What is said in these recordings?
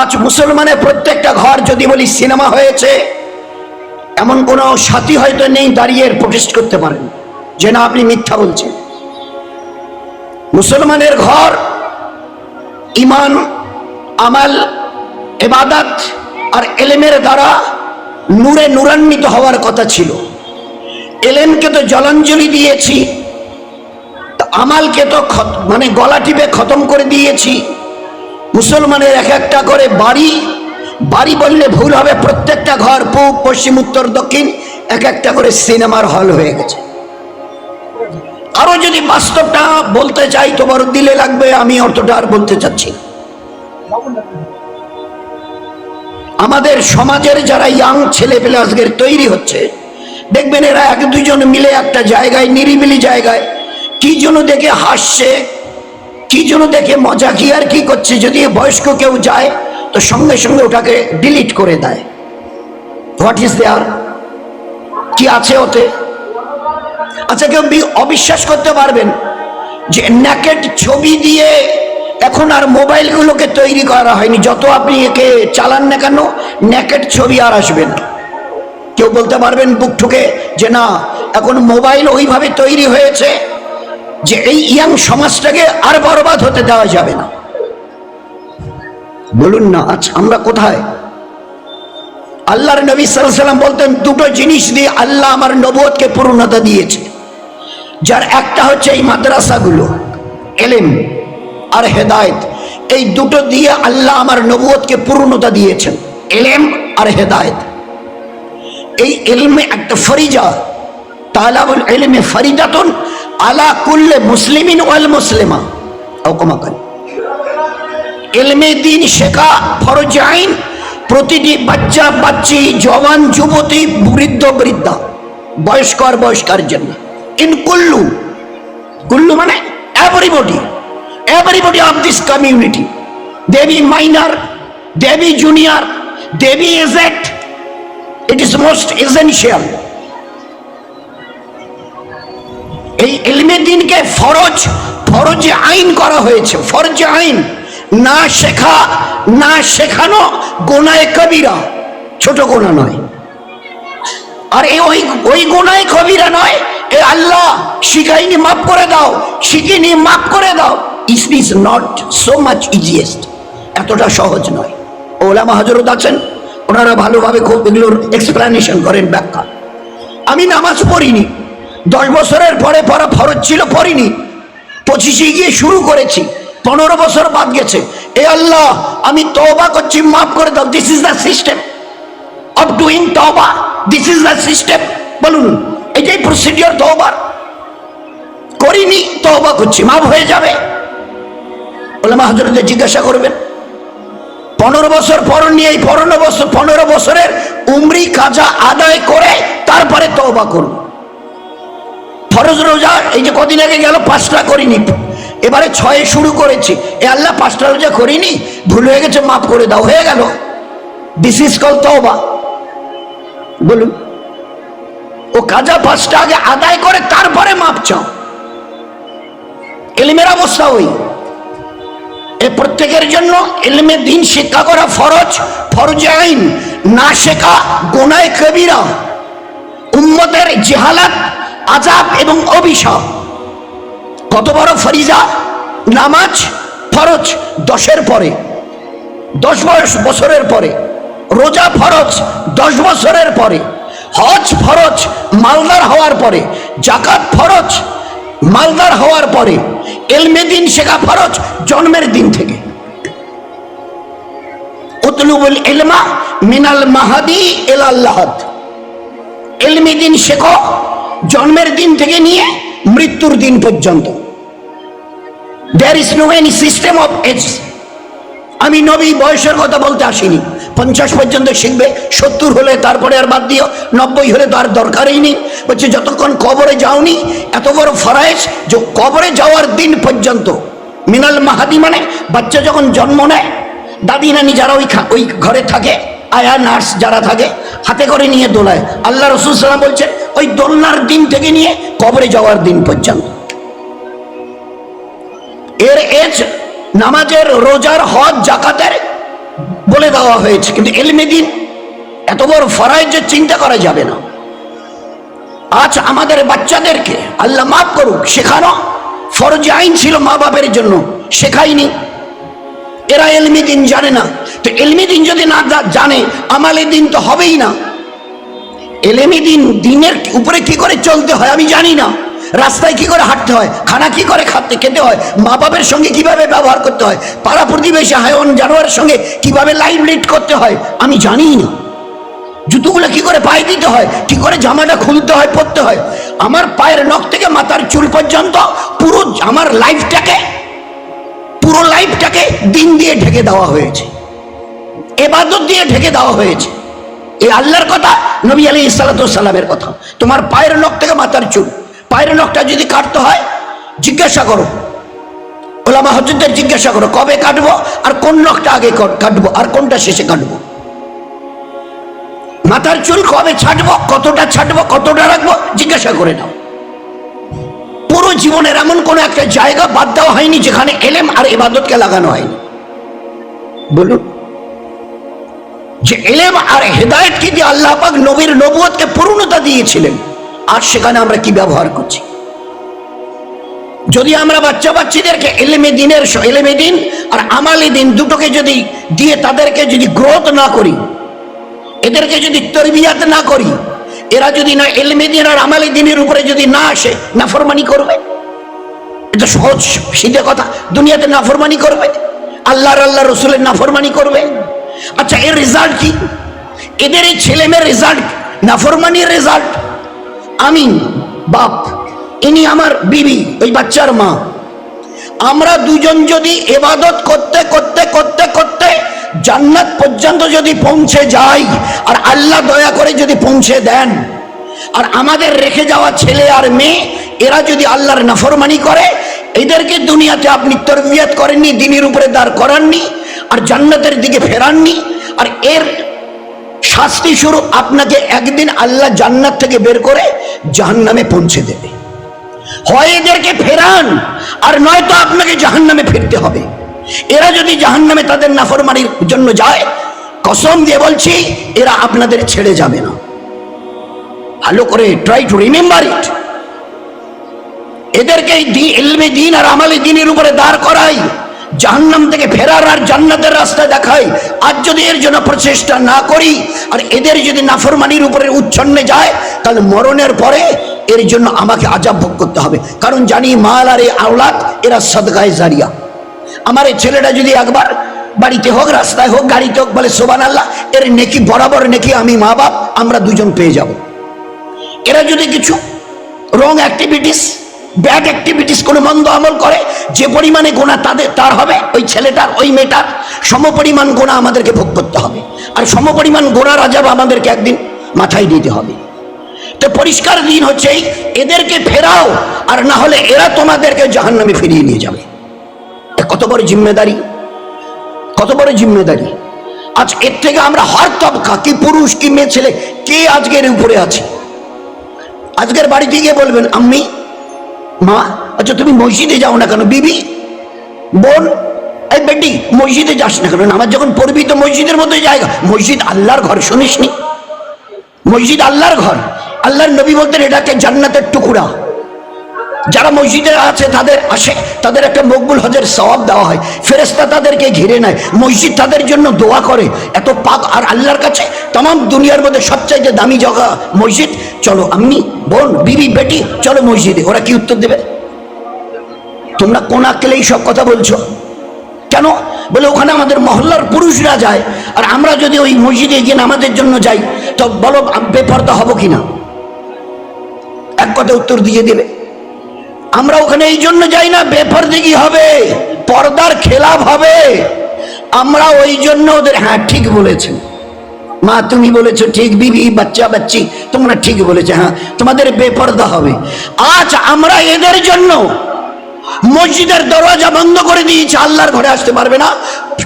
আজ মুসলমানের প্রত্যেকটা ঘর যদি বলি সিনেমা হয়েছে, এমন কোনো সাথী হয়তো নেই দাঁড়িয়ে প্রোটেস্ট করতে পারেন। যে না আপনি মিথ্যা বলছেন। মুসলমানের ঘর, ইমান, আমাল, এবাদাত আর এলেমের দ্বারা নূরে নূরান্বিত হওয়ার কথা ছিল। এলেমকে তো জলাঞ্জলি দিয়েছি আমালকে তো মানে গলা টিপে খতম করে দিয়েছি। মুসলমানের এক একটা করে বাড়ি বাড়ি বললে ভুল হবে, প্রত্যেকটা ঘর পূব, পশ্চিম, উত্তর, দক্ষিণ, এক একটা করে সিনেমার হল হয়ে গেছে আরও যদি বাস্তবটা বলতে চাই, তোমার দিলে লাগবে, আমি অতটা আর বলতে চাচ্ছি। আমাদের সমাজের যারা ইয়াং ছেলে পেলে আজকের তৈরি হচ্ছে, দেখবেন এরা এক দুজন মিলে একটা জায়গায়, নিরিবিলি জায়গায়, কি জন্য দেখে হাসছে কি জন্য দেখে মজা কি আর কি করছে? যদি বয়স্ক কেউ যায়, তো সঙ্গে সঙ্গে ওটাকে ডিলিট করে দেয়। হোয়াট ইজ দেয়ার কি আছে ওতে? আচ্ছা কেউ অবিশ্বাস করতে পারবেন যে ন্যাকেট ছবি দিয়ে এখন আর মোবাইলগুলোকে তৈরি করা হয়নি। যত আপনি একে চালান না কেন ন্যাকেট ছবি আর আসবেন কেউ বলতে পারবেন বুক ঠুকে যে না, এখন মোবাইল ওইভাবে তৈরি হয়েছে যে এই ইয়াং সমাজটাকে আর বরবাদ হতে দেওয়া যাবে না। বলুন না, আজ আমরা কোথায়? আল্লাহর নবী সাল্লাম বলতেন, দুটো জিনিস দিয়ে আল্লাহ আমার নবুয়তকে পূর্ণতা দিয়েছে। যার একটা হচ্ছে এই মাদ্রাসাগুলো, এলেম আর হেদায়েত। এই দুটো দিয়ে আল্লাহ আমার নবুয়তকে পূর্ণতা দিয়েছেন, এলেম আর হেদায়েত। এই এলমে একটা ফরিজা, তালাবুল এলমে ফরিদাতুন আলা কুল্লে মুসলিমিন ওয়াল মুসলিমা। অকমাকাল এলমে দিন শেখা, ফরজ আইন, প্রতিটি বাচ্চা, বাচ্চি, জওয়ান, যুবতী, বৃদ্ধ, বৃদ্ধা বয়স্ক আর বয়স্কার জন্য। ইন কুল্লু কুল্লু মানে everybody everybody of this community Devi minor, দেবী জুনিয়র, দেবী এজেট ইট ইজ মোস্ট এসেনশিয়াল এই এলমে দিনকে ফরজ ফরজ আইন করা হয়েছে, ফরজ আইন। না শেখা, না শেখানো গোনায় কবিরা, ছোট গোনা নয়। আর এই ওই ওই গোনায় কবিরা নয়, এ আল্লাহ শিখাইনি মাফ করে দাও, শিখিনি মাফ করে দাও। Is is not so much easiest এতটা সহজ নয়। ওলামা হজরত আছেন, ওনারা ভালোভাবে খুব এগুলোর এক্সপ্লানেশন করেন ব্যাখ্যা। আমি নামাজ পড়িনি দশ বছরের পরে পড়া ফরজ ছিল, পড়িনি। পঁচিশে গিয়ে শুরু করেছি। পনেরো বছর বাদ গেছে। এ আল্লাহ, আমি তওবা করছি, মাফ করে দাও this is the system of doing তওবা দিস ইজ দ্য সিস্টেম বলুন, এটাই প্রসিডিওর তওবার। করিনি, তওবা করছি, মাফ হয়ে যাবে। ওলামা হজরতদের জিজ্ঞাসা করবেন, পনেরো বছর পর নিয়ে এই পনেরো বছর, পনেরো বছরের উমরি, কাজা আদায় করে তারপরে তওবা করুন। ফরজ রোজা, এই যে কদিন আগে গেল, পাঁচটা করিনি। এবারে ছয়ে শুরু করেছি। এ আল্লাহ, পাঁচটা রোজা করিনি, ভুল হয়ে গেছে, মাফ করে দাও, হয়ে গেল। দিস ইজ কল তওবা। বলুন। ও কাজা পাঁচটা আগে আদায় করে, তারপরে মাপ চাও। এলিমের অবস্থা ওই। এ প্রত্যেকের জন্য এলমে দিন শিক্ষা করা ফরজ ফরজ আইন। না শেখা গোনায় কবিরা। উম্মতের জেহালাত আজাব এবং অভিশাপ। কত বড় ফরিজা? নামাজ ফরজ দশের পরে, দশ বয়স বছরের পরে, রোজা ফরজ দশ বছরের পরে, হজ ফরজ মালদার হওয়ার পরে, জাকাত ফরজ মালদার হওয়ার পরে, এলমে দিন, শেখা ফরজ জন্মের দিন থেকে। উতলুবুল ইলমা মিনাল মাহাদি এল আল্লাহাদ এলমি দিন শেখো জন্মের দিন থেকে নিয়ে মৃত্যুর দিন পর্যন্ত। There is no any system of age আমি নবী বয়সের কথা বলতে আসিনি। পঞ্চাশ পর্যন্ত শিখবে, সত্তর হলে তারপরে আর বাদ দিও, নব্বই হলে তো আর দরকারই নেই। বলছে, যতক্ষণ কবরে যাওনি, এত বড় ফরায়েজ যে কবরে যাওয়ার দিন পর্যন্ত। মিনাল মাহাদি মানে বাচ্চা যখন জন্ম নেয়, দাদি নানি যারা ওই ওই ঘরে থাকে আয়া নার্স যারা থাকে, হাতে করে নিয়ে দোলায়। আল্লাহ রসুল সাল্লাম বলছেন, ওই দোলনার দিন থেকে নিয়ে কবরে যাওয়ার দিন পর্যন্ত। এর এজ নামাজের, রোজার, হজ, জাকাতের বলে দেওয়া হয়েছে। কিন্তু এলমে দিন এত বড় ফরায় যে চিন্তা করা যাবে না। আজ আমাদের বাচ্চাদেরকে আল্লাহ মাফ করুক, শেখানো ফরজ আইন ছিল মা বাপের জন্য। শেখায়নি এরা এলমি দিন জানে না। তো এলমি দিন যদি না জানে, আমালে দিন তো হবেই না। এলেমি দিন দিনের উপরে কি করে চলতে হয় আমি জানি না। রাস্তায় কি করে হাঁটতে হয়, খানা কি করে খাতে খেতে হয় মা বাপের সঙ্গে কীভাবে ব্যবহার করতে হয়, পাড়া প্রতিবেশী হায়ন জানোয়ারের সঙ্গে কীভাবে লাইফ লিড করতে হয়, আমি জানি না। জুতোগুলো কি করে পায়ে দিতে হয়, কি করে জামাটা খুলতে হয়, পরতে হয়, আমার পায়ের নখ থেকে মাথার চুল পর্যন্ত পুরো আমার লাইফটাকে পুরো লাইফটাকে দিন দিয়ে ঢেকে দেওয়া হয়েছে। এবাদত দিয়ে ঢেকে দেওয়া হয়েছে। এই আল্লাহর কথা, নবী আলী সালামের কথা। তোমার পায়ের নখ থেকে মাথার চুল। পায়ের নখটা যদি কাটতে হয়, জিজ্ঞাসা করো। ওলামা হজরতদের জিজ্ঞাসা করো, কবে কাটবো আর কোন নখটা আগে কট- কাটবো আর কোনটা শেষে কাটবো? মাথার চুল কবে ছাটবো, কতটা ছাটবো, কতটা রাখব, জিজ্ঞাসা করে নাও। জীবনের এমন কোন একটা জায়গা বাদ দেওয়া হয়নি যেখানে এলেম আর ইবাদতকে লাগানো হয়নি। বলুন, যে এলেম আর হেদায়তকে দিয়ে আল্লাহ পাক নবীর নবুয়তকে পূর্ণতা দিয়েছিলেন, আর সেখানে আমরা কি ব্যবহার করছি? যদি আমরা বাচ্চা বাচ্চাদেরকে এলেমে দিনের এলেমে দিন আর আমালি দিন দুটোকে যদি দিয়ে তাদেরকে যদি গ্রোথ না করি, এদেরকে যদি তরবিয়াত না করি এরা যদি না এলমে দিন আর আমালি দিনের উপরে যদি না আসে, নাফরমানি করবে? এটা সহজ, সিধে কথা। দুনিয়াতে নাফরমানি করবে? আল্লাহর আল্লাহ রসুলের নাফরমানি করবে? আচ্ছা এর রেজাল্ট কি? এদের এই ছেলে মেয়ের রেজাল্ট নাফরমানির রেজাল্ট আমি, বাপ, ইনি আমার বিবি, ওই বাচ্চার মা। আমরা দুজন যদি এবাদত করতে করতে করতে করতে জান্নাত পর্যন্ত যদি পৌঁছে যাই আর আল্লাহ দয়া করে যদি পৌঁছে দেন, আর আমাদের রেখে যাওয়া ছেলে আর মেয়ে, এরা যদি আল্লাহর নাফরমানি করে, এদেরকে দুনিয়াতে আপনি তরবিয়ত করেননি, দিনের উপরে দাঁড় করাননি, আর জান্নাতের দিকে ফেরাননি, আর এর শাস্তি স্বরূপ আপনাকে একদিন আল্লাহ জান্নাত থেকে বের করে জাহান্নামে পৌঁছে দেবে। হয় এদেরকে ফেরান, আর নয়তো আপনাকে জাহান্নামে ফিরতে হবে। এরা যদি জাহান্নামে তাদের নাফরমানির জন্য যায়, কসম দিয়ে বলছি, এরা আপনাদের ছেড়ে যাবে না। ভালো করে ট্রাই টু রিমেম্বার ইট এদেরকে ইলমে দিন আর আমালে দিনের উপরে দাঁড় করাই, জাহান্নাম থেকে ফেরার আর জান্নাতের রাস্তা দেখাই। আর যদি এর জন্য প্রচেষ্টা না করি, আর এদের যদি নাফরমানির উপরে উচ্ছন্নে যায়, তাহলে মরণের পরে এর জন্য আমাকে আজাব ভোগ করতে হবে। কারণ জানি মাল আর এই আওলাদ, এরা সদগায় জারিয়া। আমার এই ছেলেটা যদি একবার বাড়িতে হোক, রাস্তায় হোক, গাড়িতে হোক, বলে সোবান আল্লাহ এর নেকি বরাবর নেকি আমি মা বাপ, আমরা দুজন পেয়ে যাব। এরা যদি কিছু রং অ্যাক্টিভিটিস ব্যাড অ্যাক্টিভিটিস কোনো মন্দ আমল করে, যে পরিমাণে গোনা তাদের, তার হবে, ওই ছেলেটার, ওই মেয়েটার সমপরিমাণ গোনা আমাদেরকে ভোগ করতে হবে। আর সমপরিমাণ গোনার আজাব আমাদেরকে একদিন মাথায় দিতে হবে। তো পরিষ্কার দিন হচ্ছে এদেরকে ফেরাও, আর না হলে এরা তোমাদেরকে জাহান্নামে ফিরিয়ে নিয়ে যাবে। কত বড় জিম্মেদারি? কত বড় জিম্মেদারি? আজ এর থেকে আমরা হর তবকা, কি পুরুষ, কি মেয়ে, ছেলে, কে আজকের উপরে আছে? আজকের বাড়িতে গিয়ে বলবেন, আম্মি, মা আচ্ছা তুমি মসজিদে যাও না কেন? বিবি, বোন, এই বেটি, মসজিদে যাস না কেন? আমার যখন পড়বি তো মসজিদের মধ্যে জায়গা। মসজিদ আল্লাহর ঘর শুনিস নি মসজিদ আল্লাহর ঘর। আল্লাহর নবী বলতেন, এটাকে জান্নাতের টুকুরা। যারা মসজিদে আছে, তাদের আসে, তাদের একটা মকবুল হজের সওয়াব দেওয়া হয়। ফেরেস্তা তাদেরকে ঘিরে নেয়। মসজিদ তাদের জন্য দোয়া করে। এত পাক আর আল্লাহর কাছে তাম দুনিয়ার মধ্যে সবচাইতে দামি জগা মসজিদ। চলো আমি বোন, বিবি, বেটি, চলো মসজিদে। ওরা কি উত্তর দেবে? তোমরা কোন আকেলেই সব কথা বলছো? কেন? বলে ওখানে আমাদের মহল্লার পুরুষরা যায়, আর আমরা যদি ওই মসজিদে গিয়ে নামাজের জন্য যাই, তো বলো বেপর্দা হব কিনা? এক কথা উত্তর দিয়ে দেবে। আমরা ওখানে এই জন্য যাই না বেপরদিগি হবে, পর্দার খেলাপ হবে। আমরা ওই জন্য ওদের হ্যাঁ ঠিক বলেছেন। মা, তুমি বলেছ ঠিক, বিবি, বাচ্চা, বাচ্চি, তোমরা ঠিক বলেছ হ্যাঁ তোমাদের বেপর্দা হবে। আজ আমরা এদের জন্য মসজিদের দরজা বন্ধ করে দিয়েছে, আল্লাহর ঘরে আসতে পারবে না,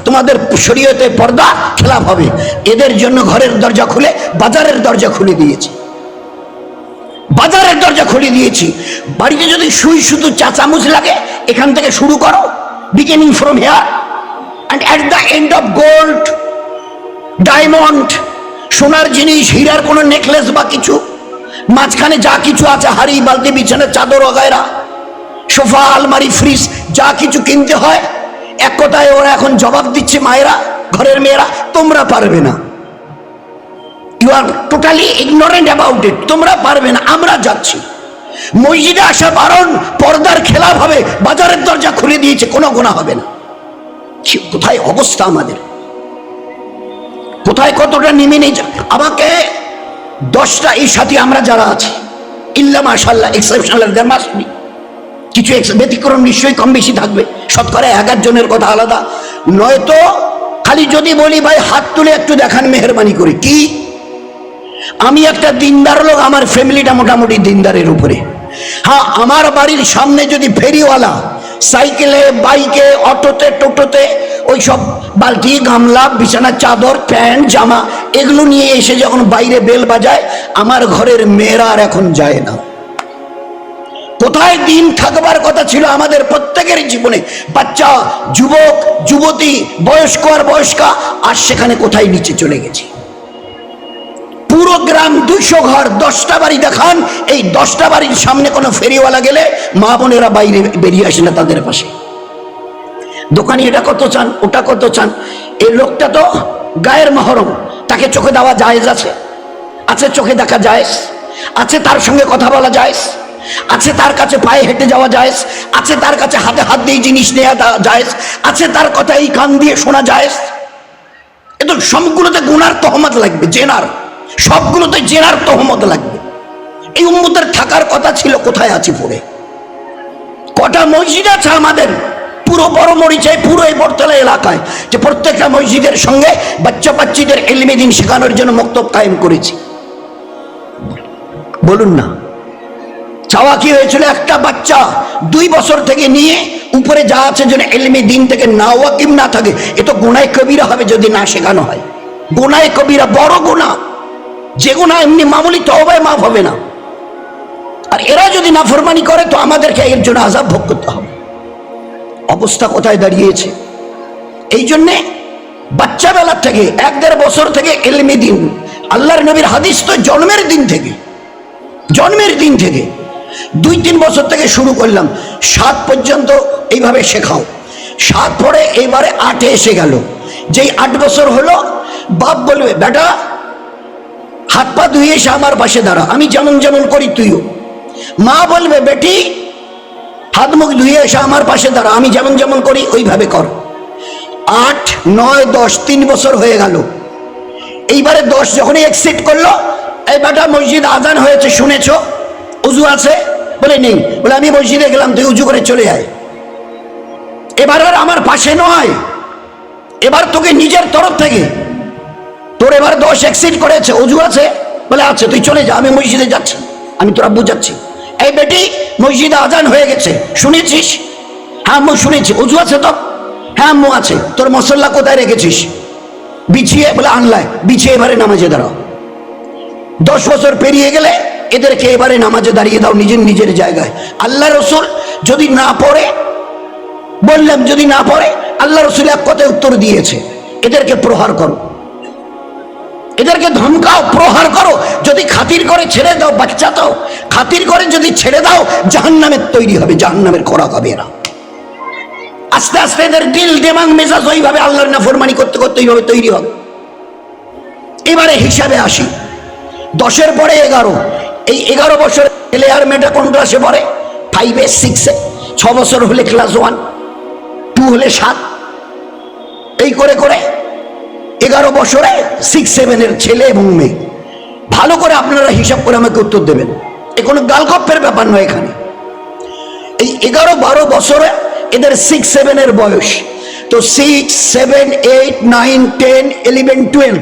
তোমাদের শরীয়তে পর্দা খেলাপ হবে। এদের জন্য ঘরের দরজা খুলে, বাজারের দরজা খুলে দিয়েছে। বাজারের দরজা খুলে দিয়েছি। বাড়িতে যদি সুই শুধু চা চামচ লাগে, এখান থেকে শুরু করো। Beginning from here and at the end of gold diamond সোনার জিনিস, হীরার কোনো নেকলেস বা কিছু, মাঝখানে যা কিছু আছে, হাড়ি, বালতি, বিছানা, চাদর ওগায়রা সোফা, আলমারি ফ্রিজ যা কিছু কিনতে হয়, এক কথায় ওরা এখন জবাব দিচ্ছে, মায়েরা, ঘরের মেয়েরা, তোমরা পারবে না। You are totally ignorant about it তোমরা পারবে না, আমরা যাচ্ছি। মসজিদে আসা বারণ পর্দার খেলাফ হবে, বাজারের দরজা খুলে দিয়েছে, কোনো গোনা হবে না। কোথায় অবস্থা আমাদের? কোথায় কতটা নেমে নেই? আমাকে দশটা এই সাথে আমরা যারা আছি, ইল্লা মাশাল্লাহ এক্সেপশনাল দেয়ার কিছু ব্যতিক্রম নিশ্চয়ই কম বেশি থাকবে। শতকরা এগারো জনের কথা আলাদা। নয়তো খালি যদি বলি, ভাই, হাত তুলে একটু দেখান, মেহরবানি করে। কি? আমি একটা দিনদার লোক, আমার ফ্যামিলিটা মোটামুটি দিনদারের উপরে। হ্যাঁ আমার বাড়ির সামনে যদি ফেরিওয়ালা, সাইকেলে, বাইকে, অটোতে, টোটোতে ওই সব বালতি, গামলা, বিছানা, চাদর, প্যান্ট, জামা, এগুলো নিয়ে এসে যখন বাইরে বেল বাজায়, আমার ঘরের মেয়েরা আর এখন যায় না। কোথায় দিন থাকবার কথা ছিল আমাদের প্রত্যেকের জীবনে। বাচ্চা, যুবক, যুবতী, বয়স্ক আর বয়স্কা, আর সেখানে কোথায় নিচে চলে গেছে? পুরো গ্রাম দুইশো ঘর, দশটা বাড়ি দেখান। এই দশটা বাড়ির সামনে কোনো ফেরিওয়ালা গেলে মা বোনেরা বাইরে বেরিয়ে আসে না তাদের পাশে। দোকানি, এটা কত চান, ওটা কত চান? এই লোকটা তো গায়ের মহরম। তাকে চোখে দেওয়া জায়েজ আছে। আছে চোখে দেখা জায়েজ। আছে তার সঙ্গে কথা বলা জায়েজ। আছে তার কাছে পায়ে হেঁটে যাওয়া জায়েজ। আছে তার কাছে হাতে হাত দিয়ে জিনিস নেওয়া জায়েজ। আছে তার কথা এই কান দিয়ে শোনা জায়েজ। এ তো সবগুলোতে গুনার তহমত লাগবে, জেনার। সবগুলোতে জেনার তহমত লাগবে। এই উম্মতের থাকার কথা ছিল কোথায় আছি পড়ে? কটা মসজিদ আছে আমাদের? পুরো বড় মরিচায় পুরো এই বটতলা এলাকায় যে প্রত্যেকটা মসজিদের সঙ্গে বাচ্চা বাচ্চিদের এলমে দিন শেখানোর জন্য মক্তব কায়েম করেছি। বলুন না। চাওয়া কি হয়েছিল? একটা বাচ্চা দুই বছর থেকে নিয়ে উপরে যা আছে যেন এলমে দিন থেকে না ওয়াকিম না থাকে, এ তো গোনায় কবিরা হবে যদি না শেখানো হয়। গোনায় কবিরা বড় গোনা যে গোনা এমনি মামুলি তহবায় মাফ হবে না। আর এরা যদি না নাফরমানি করে, তো আমাদেরকে এর জন্য আজাব ভোগ করতে হবে। অবস্থা কোথায় দাঁড়িয়েছে? এই জন্যে বাচ্চাবেলার থেকে, এক দেড় বছর থেকে এলমে দিন। আল্লাহর নবীর হাদিস তো জন্মের দিন থেকে। জন্মের দিন থেকে। দুই তিন বছর থেকে শুরু করলাম। সাত পর্যন্ত এইভাবে শেখাও। সাত পরে এবারে আটে এসে গেল। যেই আট বছর হলো, বাপ বলবে, বেটা হাত পা ধুয়ে এসে আমার পাশে দাঁড়া। আমি যেমন যেমন করি তুইও। মা বলবে, বেটি, হাত মুখ ধুয়ে এসে আমার পাশে দাঁড়া। আমি যেমন যেমন করি, ওইভাবে কর। আট, নয়, দশ, তিন বছর হয়ে গেল। এইবারে দশ যখনই এক্সিট করল, এই বেটা, মসজিদ আজান হয়েছে, শুনেছ? উজু আছে? বলে, নেই। বলে, আমি মসজিদে গেলাম, তুই উজু করে চলে আয়। এবার আর আমার পাশে নয়। এবার তোকে নিজের তরফ থেকে তোর এবার দশ এক্সিট করেছে, অজু আছে? বলে, আছে, তুই চলে যা, আমি মসজিদে যাচ্ছি। আমি তোরা বুঝাচ্ছি এই বেটি মসজিদে আজান হয়ে গেছে, শুনেছিস? হ্যাঁ আম্মু, শুনেছি। অজু আছে তো? হ্যাঁ আম্মু আছে। তোর মশল্লা কোথায় রেখেছিস? বিছিয়ে, বলে, আনলায়। বিছিয়ে এবারে নামাজে দাঁড়াও। দশ বছর পেরিয়ে গেলে এদেরকে এবারে নামাজে দাঁড়িয়ে দাও, নিজের নিজের জায়গায়। আল্লাহ রসুল যদি না পড়ে, বললাম যদি না পড়ে, আল্লাহ রসুল এক কথায় উত্তর দিয়েছে। এদেরকে প্রহার করো। এদেরকে ধমকাও, প্রহার করো। যদি খাতির করে ছেড়ে দাও বাচ্চা তো। খাতির করে যদি ছেড়ে দাও, জাহান্নামের তৈরি হবে, জাহান্নামের খোরাক হবে এরা। আস্তে আস্তে এদের দিল দেমাং মেজাজ ওইভাবে আল্লাহর নাফরমানি করতে করতে এইভাবে তৈরি হবে। এবারে হিসাবে আসি। দশের পরে এগারো। এই এগারো বছর ছেলে আর মেয়েটা কোন ক্লাসে পড়ে? ফাইভে সিক্সে ছ বছর হলে ক্লাস ওয়ান টু হলে সাত। এই করে করে এগারো বছরে সিক্স সেভেনের ছেলে এবং মেয়ে। ভালো করে আপনারা হিসাব করে আমাকে উত্তর দেবেন। এ কোনো গালগপ্পের ব্যাপার নয় এখানে। এই এগারো, বারো বছরে এদের সিক্স সেভেনের বয়স। তো six seven eight nine ten eleven twelve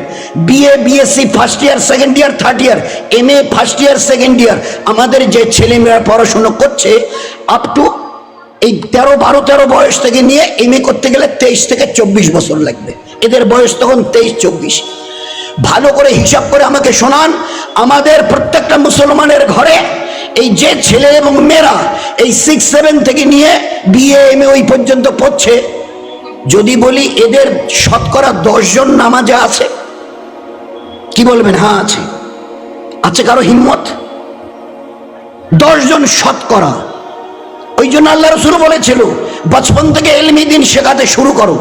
BA BSc first year second year third year M A first year second year আমাদের যে ছেলেমেয়েরা পড়াশুনো করছে আপ টু এই তেরো, বারো, তেরো বয়স থেকে নিয়ে এম এ করতে গেলে তেইশ থেকে চব্বিশ বছর লাগবে। এদের বয়স তখন তেইশ, চব্বিশ। ভালো করে হিসাব করে আমাকে শোনান, আমাদের প্রত্যেকটা মুসলমানের ঘরে এই যে ছেলে এবং মেয়েরা এই সিক্স সেভেন থেকে নিয়ে বিএ এম ওই পর্যন্ত পড়ছে, যদি বলি এদের শতকরা দশজন নামাজে আছে। কি বলবেন? হ্যাঁ আছে। আছে কারও হিম্মত? দশজন শতকরা। ওই জন্য আল্লাহ রসুল বলেছিল, বচপন থেকে এলমি দিন শেখাতে শুরু করো।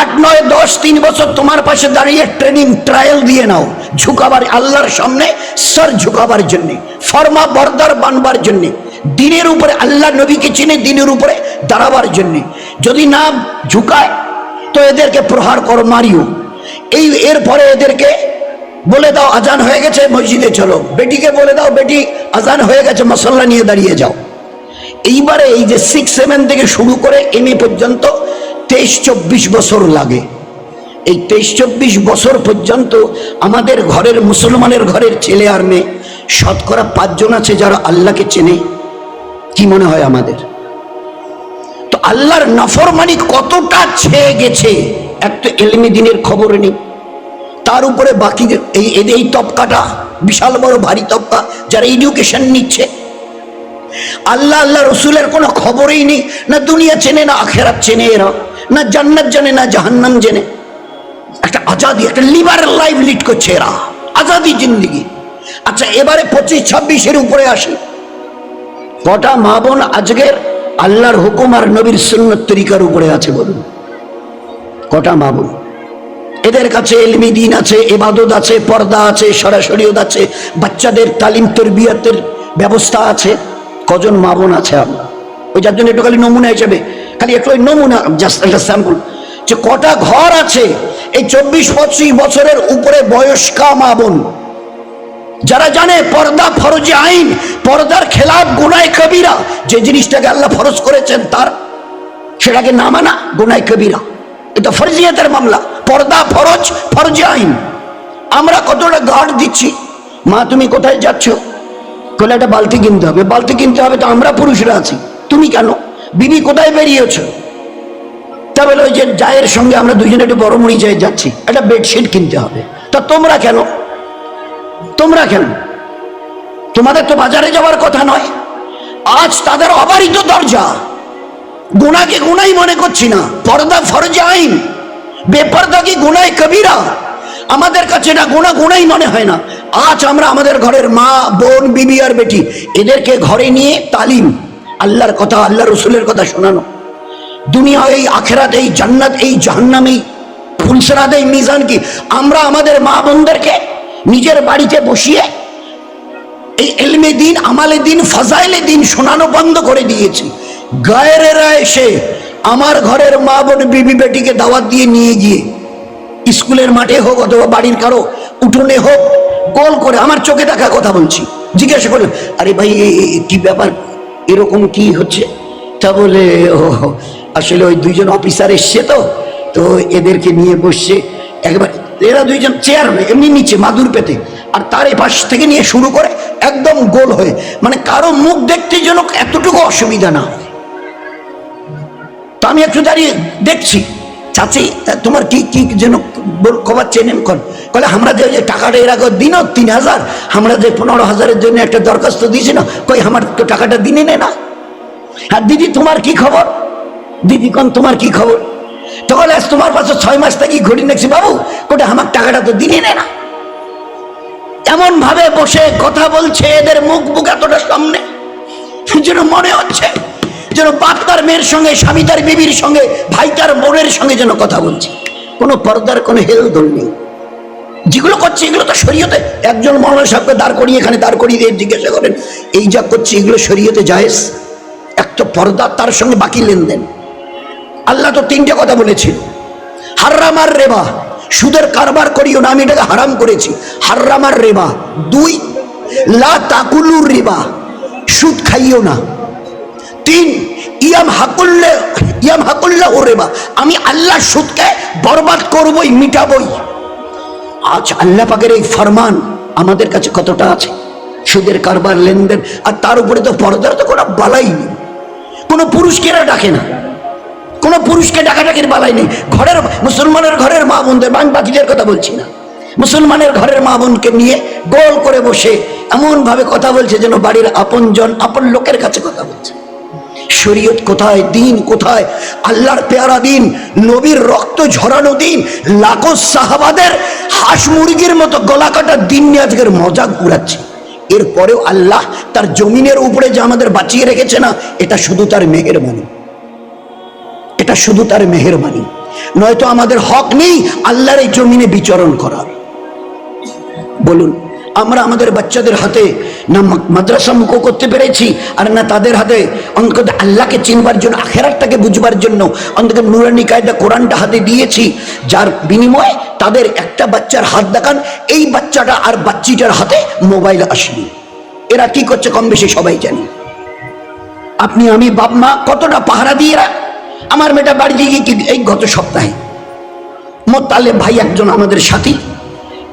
আট, নয়, দশ, তিন বছর তোমার পাশে দাঁড়িয়ে ট্রেনিং ট্রায়াল দিয়ে নাও। ঝুঁকাবার আল্লাহর সামনে সর ঝুঁকাবার জন্যে, ফর্মা বরদার বানবার জন্যে, দিনের উপরে আল্লাহ নবীকে চিনে দিনের উপরে দাঁড়াবার জন্যে। যদি না ঝুঁকায়, তো এদেরকে প্রহার করো, মারিও। এই এরপরে এদেরকে বলে দাও, আজান হয়ে গেছে, মসজিদে চলো। বেটিকে বলে দাও, বেটি, আজান হয়ে গেছে, মশল্লা নিয়ে দাঁড়িয়ে যাও। এইবারে এই যে সিক্স সেভেন থেকে শুরু করে এম পর্যন্ত তেইশ চব্বিশ বছর লাগে। এই তেইশ চব্বিশ বছর পর্যন্ত আমাদের ঘরের মুসলমানের ঘরের ছেলে আর মেয়ে, শতকরা পাঁচজন আছে যারা আল্লাহকে চেনে। কি মনে হয় আমাদের? তো আল্লাহর নফরমানি কতটা ছেয়ে গেছে, এক তো এলমি দিনের খবর নেই। তার উপরে বাকি এই এই তপকাটা, বিশাল বড় ভারী তপকা যারা এডুকেশন নিচ্ছে। আল্লাহ আল্লাহ, রসুলের কোনো খবরই নেই, না দুনিয়া চেনে, না আখেরাত চেনে এরা। না জান্নাত জানে, না জাহান্নাম জেনে। একটা আজাদি, একটা লিবারেল লাইফ লিড করছে এরা। আজাদি জিন্দিগি। আচ্ছা এবারে পঁচিশ, ছাব্বিশের উপরে আসি। কটা মা বোন আজকের আল্লাহর হুকুম আর নবীর সুন্নত তরিকার উপরে আছে বলুন। কটা মা বোন? এদের কাছে এলমি দিন আছে, এবাদত আছে, পর্দা আছে সরাসরিয়ত আছে বাচ্চাদের তালিম, তরবিয়তের ব্যবস্থা আছে। কজন মা বোন আছে আমরা ওই যার জন্য একটু খালি নমুনা হিসেবে, খালি একটু নমুনা জাস্ট একটা স্যাম্পল যে কটা ঘর আছে, এই চব্বিশ পঁচিশ বছরের উপরে বয়স্কা মা বোন। যারা জানে পর্দা ফরজে আইন, পর্দার খেলাফ গুনায় কবিরা, যে জিনিসটাকে আল্লাহ ফরজ করেছেন তার, সেটাকে না মানা গুনায় কবিরা। এটা ফরজিয়াতের মামলা, পর্দা ফরজ, ফরজে আইন। আমরা কতটা গার্ড দিচ্ছি? মা, তুমি কোথায় যাচ্ছ? বলে একটা বালতি কিনতে হবে। বালতি কিনতে হবে তো আমরা পুরুষরা আছি। তুমি কেন? বিবি কোথায় বেরিয়েছ? তা বলে ওই যে জায়ের সঙ্গে আমরা দুজনে একটু বড় মুড়ি যায় যাচ্ছি। একটা বেডশিট কিনতে হবে। তা তোমরা কেন? তোমরা কেন? তোমাদের তো বাজারে যাওয়ার কথা নয়। আজ তাদের অবারিত দরজা। গুণাকে গুণাই মনে করছি না। পর্দা ফরজে আইন। বেপর্দা কি গুনায় কবিরা। আমাদের কাছে না গুণা গুণাই মনে হয় না। আজ আমরা আমাদের ঘরের মা, বোন, বিবি আর বেটি, এদেরকে ঘরে নিয়ে তালিম। আল্লাহর কথা আল্লাহ রসুলের কথা শোনানো। দুনিয়া এই, আখেরাত এই, জান্নাত এই, জাহান্নাম এই, ফুলসরাত এই, মিজান কি? আমরা আমাদের মা বোনদেরকে নিজের বাড়িতে বসিয়ে এই এলমে দিন, আমালে দিন, ফাজাইলে দিন শোনানো বন্ধ করে দিয়েছি। গায়েরেরা এসে আমার ঘরের মা বোন বিবি বেটিকে দাওয়াত দিয়ে নিয়ে গিয়ে স্কুলের মাঠে হোক অথবা বাড়ির কারও উঠোনে হোক, গোল করে আমার চোখে দেখা কথা বলছি। জিজ্ঞাসা করলেন, আরে ভাই কি ব্যাপার? এরকম কি হচ্ছে? তা বলে, ও, আসলে ওই দুইজন অফিসার এসছে তো তো এদেরকে নিয়ে বসছে। একবার এরা দুইজন চেয়ার এমনি নিচে মাদুর পেতে। আর তার এই পাশ থেকে নিয়ে শুরু করে একদম গোল হয়ে। মানে কারও মুখ দেখতে যেন এতটুকু অসুবিধা না তো আমি একটু দাঁড়িয়ে দেখছি। চাচি, তোমার কি কি যেন খবর চেনেন কন? বলে আমরা যে যে টাকাটা এর আগে দিন তিন হাজার, আমরা যে পনেরো হাজারের জন্য একটা দরখাস্ত দিয়েছি না, কই আমার তো টাকাটা দিনে নে না? আর দিদি, তোমার কি খবর? দিদি কন, তোমার কি খবর? তখন আজ তোমার পাশে ছয় মাস থেকে ঘড়ি নেছি বাবু কোটা আমার টাকাটা তো দিনে নে না। এমন ভাবে বসে কথা বলছে, এদের মুখ বুক এতটা সামনে, যেন মনে হচ্ছে, যেন বাপ তার মেয়ের সঙ্গে, স্বামী তার বিবির সঙ্গে, ভাই তার বোনের সঙ্গে যেন কথা বলছে। কোনো পর্দার কোনো হেলদোল নেই। যেগুলো করছে, এগুলো তো শরীয়তে। একজন মৌলানা সাহেবকে দাঁড় করিয়ে এখানে দাঁড় করিয়ে দিয়ে জিজ্ঞাসা করেন, এই যা করছে, এগুলো শরীয়তে জায়েজ? এক তো পর্দা, তার সঙ্গে বাকি লেনদেন। আল্লাহ তো তিনটে কথা বলেছিল হার্রামার রেবা, সুদের কারবার করিও না, আমি এটাকে হারাম করেছি। হার্রামার রেবা, দুই, লা তাকুলুর রিবা, সুদ খাইও না। তিন, ইয়াম হাকুল্লে, ইয়াম হাকুল্লা ও রেবা, আমি আল্লাহ সুদকে বরবাদ করবই, মিটাবই। আজ আল্লাহ পাকের এই ফরমান আমাদের কাছে কতটা আছে? সুদের কারবার, লেনদেন, আর তার উপরে তো পর্দার তো কোনো বালাই নেই। কোনো পুরুষকে এরা ডাকে না। কোনো পুরুষকে ডাকাডাকির বালাই নেই। ঘরের মুসলমানের ঘরের মা বোনদের আমি বাকিদের কথা বলছি না। মুসলমানের ঘরের মা বোনকে নিয়ে গোল করে বসে এমনভাবে কথা বলছে যেন বাড়ির আপনজন, আপন লোকের কাছে কথা বলছে। শরীয়ত কোথায়, দিন কোথায়? আল্লাহর পেয়ারা দিন, নবীর রক্ত ঝরানো দিন, লাখো সাহাবাদের হাঁস মুরগির মতো গলা কাটা দিন নিয়ে আজকের মজাক উড়াচ্ছে এরপরেও আল্লাহ তার জমিনের উপরে যে আমাদের বাঁচিয়ে রেখেছে না, এটা শুধু তার মেহেরবানি। এটা শুধু তার মেহেরবানি। নয়তো আমাদের হক নেই আল্লাহর এই জমিনে বিচরণ করার বলুন। আমরা আমাদের বাচ্চাদের হাতে না মাদ্রাসা মুখ করতে পেরেছি আর না তাদের হাতে অন্তত আল্লাহকে চিনবার জন্য, আখেরাতটাকে বুঝবার জন্য অন্তত নুরানি কায়দা কোরআনটা হাতে দিয়েছি, যার বিনিময়ে তাদের একটা বাচ্চার হাত দেখান, এই বাচ্চাটা আর বাচ্চিটার হাতে মোবাইল আসেনি। এরা কি করছে কম বেশি সবাই জানি। আপনি, আমি, বাপ, মা কতটা পাহারা দিয়ে রাখ আমার মেয়েটা বাড়ি গিয়ে এই গত সপ্তাহে মোত্তালেব ভাই একজন আমাদের সাথী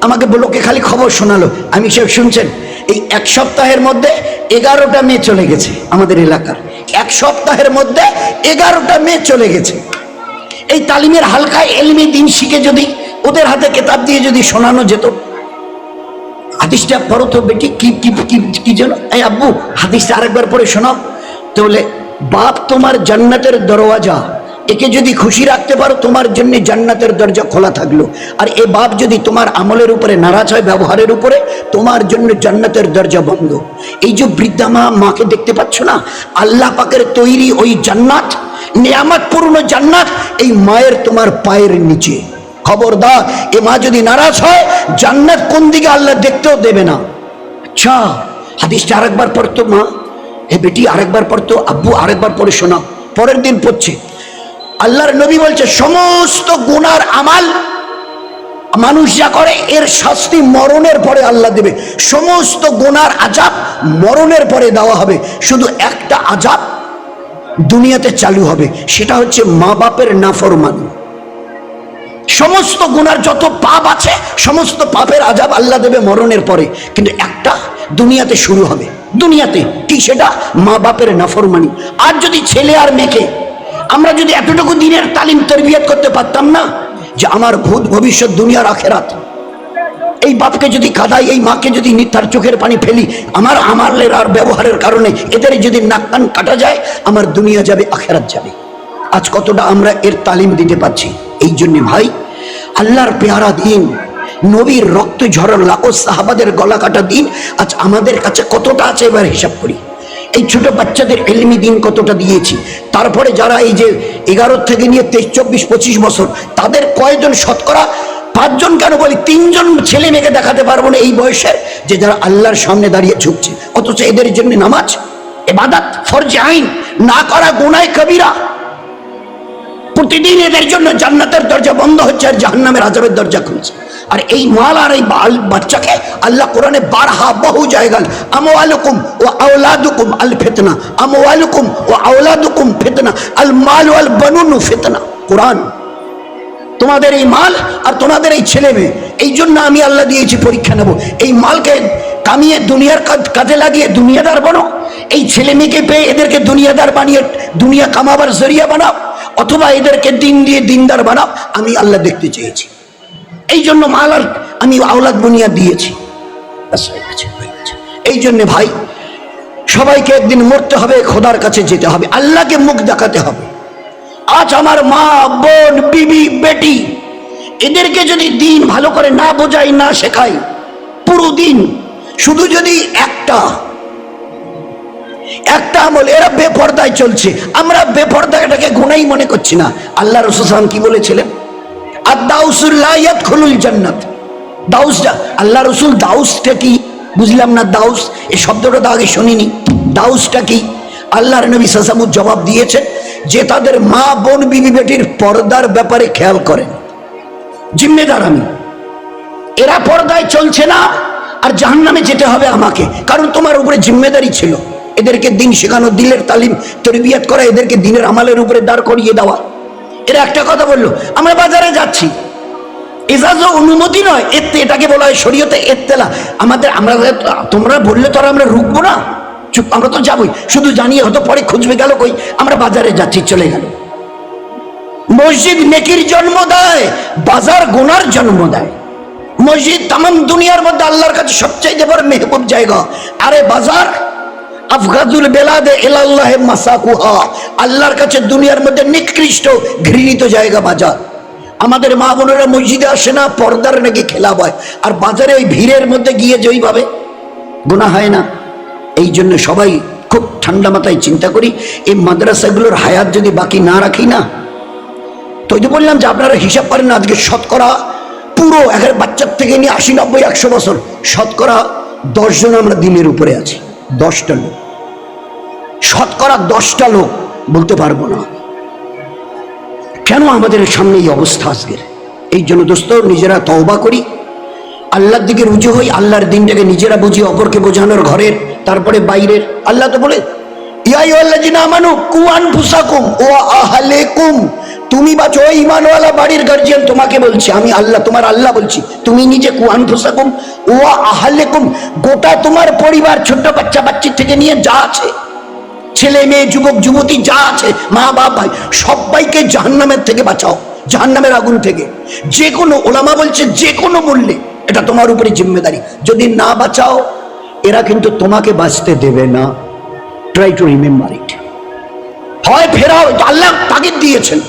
আমাকে বলল কে খালি খবর শোনালো। আমি সব শুনছেন, এই এক সপ্তাহের মধ্যে এগারোটা মেয়ে চলে গেছে আমাদের এলাকার। এক সপ্তাহের মধ্যে এগারোটা মেয়ে চলে গেছে। এই তালিমের হালকা এলমি দিন শিখে যদি ওদের হাতে কেতাব দিয়ে যদি শোনানো যেত। হাদিসটা পড়ো তো বেটি কি কি কি যেন? এই আব্বু, হাদিসটা আরেকবার পড়ে শোনাও। তাহলে বাপ তোমার জান্নাতের দরওয়াজা। একে যদি খুশি রাখতে পারো, তোমার জন্য জান্নাতের দরজা খোলা থাকল। আর এ বাপ যদি তোমার আমলের উপরে নারাজ হয়, ব্যবহারের উপরে, তোমার জন্য জান্নাতের দরজা বন্ধ। এই যে বৃদ্ধা মা, মাকে দেখতে পাচ্ছ না? আল্লাহ পাকের তৈরি ওই জান্নাত নিয়ামত পূর্ণ জান্নাত, এই মায়ের তোমার পায়ের নিচে। খবরদার, এ মা যদি নারাজ হয়, জান্নাত কোন দিকে আল্লাহ দেখতেও দেবে না। আচ্ছা হাদিসটা আরেকবার পড়তো মা। হে বেটি, আরেকবার পড়তো, আব্বু আরেকবার পড়ে শোনাও। পরের দিন পড়ছে। আল্লাহর নবী বলছে, সমস্ত গুনার আমাল মানুষ যা করে, এর শাস্তি মরণের পরে আল্লাহ দেবে। সমস্ত গুনার আজাব মরণের পরে দেওয়া হবে। শুধু একটা আজাব দুনিয়াতে চালু হবে, সেটা হচ্ছে মা বাপের নাফরমানি। সমস্ত গুনার যত পাপ আছে, সমস্ত পাপের আজাব আল্লাহ দেবে মরণের পরে। কিন্তু একটা দুনিয়াতে শুরু হবে। দুনিয়াতে কি সেটা? মা বাপের নাফরমানি। আর যদি ছেলে আর মেয়েকে আমরা যদি এতটুকু দিনের তালিম তরবিয়ত করতে পারতাম না যে আমার ভূত ভবিষ্যৎ দুনিয়ার আখেরাত, এই বাপকে যদি কাদাই, এই মাকে যদি নি- তার চোখের পানি ফেলি, আমার আমারের আর ব্যবহারের কারণে এদের যদি নাক কান কাটা যায়, আমার দুনিয়া যাবে, আখেরাত যাবে। আজ কতটা আমরা এর তালিম দিতে পারছি? এই জন্য ভাই, আল্লাহর পেয়ারা দিন, নবীর রক্ত ঝরন লাখো সাহাবাদের গলা কাটা দিন, আজ আমাদের কাছে কতটা আছে এবার হিসাব করি। এই ছোট বাচ্চাদের এলমি দিন কতটা দিয়েছি? তারপরে যারা এই যে এগারো থেকে নিয়ে তেইশ, চব্বিশ, পঁচিশ বছর, তাদের কয়জন শতকরা? পাঁচজন কেন বলি? তিনজন ছেলে মেয়েকে দেখাতে পারব না এই বয়সে, যে যারা আল্লাহর সামনে দাঁড়িয়ে ঝুঁকছে। অথচ এদের জন্য নামাজ এবাদাত ফরজে আইন, না করা গুনায় কবিরা। প্রতিদিন এদের জন্য জান্নাতের দরজা বন্ধ হচ্ছে আর জাহান্নামের আজাবের দরজা খুলছে। আর এই মাল আর এই বাচ্চাকে আল্লাহ কোরআনে বারহা বহু জায়গায় আমওয়ালুকুম ও আওলাদুকুম আল ফিতনা, আমওয়ালুকুম ও আওলাদুকুম ফিতনা, আল মাল ওয়াল বানুন ফিতনা। কোরআন, তোমাদের এই মাল আর তোমাদের এই ছেলে মেয়ে, এই জন্য আমি আল্লাহ দিয়েছি পরীক্ষা নেব। এই মালকে কামিয়ে দুনিয়ার কাজে লাগিয়ে দুনিয়াদার বানো। এই ছেলে মেয়েকে পেয়ে এদেরকে দুনিয়াদার বানিয়ে, দুনিয়া কামাবার জরিয়া বানাও, অথবা এদেরকে দিন দিয়ে দিনদার বানাও। আমি আল্লাহ দেখতে চেয়েছি। এই জন্য মাল আর আমি আওলাদ বুনিয়া দিয়েছি। এই জন্যে ভাই, সবাইকে একদিন মরতে হবে, খোদার কাছে যেতে হবে, আল্লাহকে মুখ দেখাতে হবে। আজ আমার মা, বোন, বিবি, বেটি, এদেরকে যদি দিন ভালো করে না বোঝাই, না শেখাই, পুরো দিন শুধু যদি একটা একটা আমল, এরা বেপর্দায় চলছে। আমরা বেপর্দাটাকে গুনাই মনে করছি না। আল্লাহ রসুলাম কি বলেছিলেন? জান্নাত। দাউসটা আল্লাহ রসুল দাউসটা কি? বুঝলাম না দাউস। এই শব্দটা তো আগে শুনিনি। দাউসটা কি? আল্লাহর নবী সাসামুদ জবাব দিয়েছেন যে তাদের মা বোন বিবি বেটির পর্দার ব্যাপারে খেয়াল করেন। জিম্মেদার আমি। এরা পর্দায় চলছে না আর জাহান্নামে যেতে হবে আমাকে। কারণ তোমার উপরে জিম্মেদারি ছিল। এদেরকে দিন শেখানো, দিলের তালিম, তরবিয়াত করা, এদেরকে দিনের আমালের উপরে দাঁড় করিয়ে দেওয়া। এরা একটা কথা বলল, আমরা বাজারে যাচ্ছি। এজাজ অনুমতি নয়, এতে এটাকে বলা হয় শরীয়তে এত্তেলা। আমাদের, আমরা তোমরা বললে তো আমরা রুকবো না। চুপ, আমরা তো যাবোই। শুধু জানিয়ে হয়তো পরে খুঁজবে গেল কই, আমরা বাজারে যাচ্ছি, চলে গেল। মসজিদ নেকির জন্ম দেয়, বাজার গোনার জন্ম দেয়। মসজিদ তাম দুনিয়ার মধ্যে আল্লাহর কাছে সবচাইতে বড় মেহবুব জায়গা। আরে বাজার আফগাদুল বেলাদে এলাল্লাহে মাসাকুহা, আল্লাহর কাছে দুনিয়ার মধ্যে নিকৃষ্ট ঘৃণিত জায়গা বাজার। আমাদের মা বোনেরা মসজিদে আসে না, পর্দার নাকি খেলা হয়। আর বাজারে ওই ভিড়ের মধ্যে গিয়ে যে ওইভাবে গোনা হয় না। এই জন্য সবাই খুব ঠান্ডা মাথায় চিন্তা করি, এই মাদ্রাসাগুলোর হায়াত যদি বাকি না রাখি না। তো যে বললাম যে আপনারা হিসাব করেন না, আজকে শতকরা পুরো একের বাচ্চার থেকে নিয়ে আশি, নব্বই, একশো বছর শতকরা দশজন আমরা দিনের উপরে আছি। দশটা লোক। শতকরা দশটা লোক বলতে পারব না। কেন আমাদের সামনে এই অবস্থা আজকের? এই জন্য দোস্ত, নিজেরা তওবা করি। আল্লাহর দিকে রুজু হই, আল্লাহর দিনটাকে নিজেরা বুঝি, অপরকে বোঝানোর ঘরের, তারপরে বাইরের। আল্লাহ তো বলে ইয়াই আল্লাহ জিনা আমানু কুয়ান ফুসাকুম ও আহলেকুম তুমি বাঁচো, ওই ইমানওয়ালা বাড়ির গার্জিয়ান তোমাকে বলছি, আমি আল্লাহ, তোমার আল্লাহ বলছি, তুমি নিজে কুয়ান ফুসাকুম ও আহলেকুম, গোটা তোমার পরিবার ছোট্ট বাচ্চা বাচ্চি থেকে নিয়ে যা আছে। ছেলে, মেয়ে, যুবক, যুবতী যা আছে, মা, বাপ, ভাই, সবাইকে জাহান্নামের থেকে বাঁচাও, জাহান্নামের আগুন থেকে। যে কোনো ওলামা বলছে যে কোনো মূল্যে, এটা তোমার উপরে জিম্মেদারি। যদি না বাঁচাও, এরা কিন্তু তোমাকে বাঁচতে দেবে না। ট্রাই টু রিমেম্বার ইট হয় ফেরাও, আল্লাহ তাগিদ দিয়েছেন।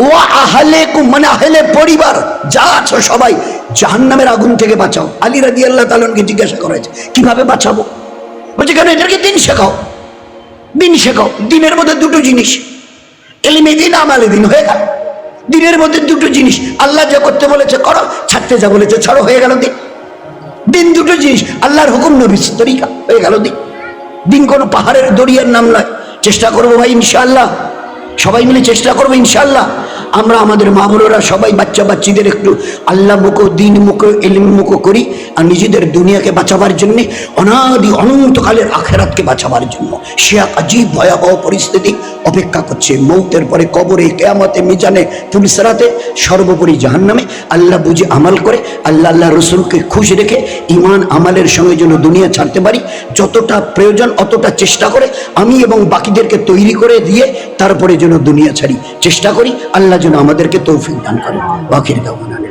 ও আহলে মানে আহলে পরিবার, যা আছো সবাই, জাহান্নামের আগুন থেকে বাঁচাও। আলী রাদি আল্লাহ তালনকে জিজ্ঞাসা করা হয়েছে, কীভাবে বাঁচাবো? বলছে, কেন এদেরকে দিন শেখাও। দিন শেখাও, দিনের মধ্যে দুটো জিনিস। এলিমে দিন, আমালে দিন, হয়ে গেল। দিনের মধ্যে দুটো জিনিস। আল্লাহ যা করতে বলেছে, করো। ছাড়তে যা বলেছে, ছাড়ো, হয়ে গেল দিন। দিন দুটো জিনিস, আল্লাহর হুকুম নবী তরিকা, হয়ে গেল দিন। দিন কোনো পাহাড়ের দরিয়ার নাম নয়। চেষ্টা করব ভাই, ইনশাআল্লাহ। সবাই মিলে চেষ্টা করব, ইনশাআল্লাহ। আমরা আমাদের মা বোনেরা সবাই বাচ্চা বাচ্চিদের একটু আল্লাহ মুখো, দিন মুখো এলিম মুখো করি আর নিজেদের দুনিয়াকে বাঁচাবার জন্যে, অনাদি অনন্তকালের আখেরাতকে বাঁচাবার জন্য। সে এক আজীব ভয়াবহ পরিস্থিতি অপেক্ষা করছে। মৌতের পরে কবরে, কেয়ামতে, মিজানে পুলিশরাতে সর্বোপরি জাহান্নামে আল্লাহ বুঝে আমাল করে, আল্লাহ আল্লাহ রসুলকে খুশ রেখে ইমান আমালের সঙ্গে যেন দুনিয়া ছাড়তে পারি, যতটা প্রয়োজন অতটা চেষ্টা করে, আমি এবং বাকিদেরকে তৈরি করে দিয়ে তারপরে যেন দুনিয়া ছাড়ি। চেষ্টা করি আল্লাহ যেন আমাদেরকে তৌফিক দান করে। বাকির গাওয়ানা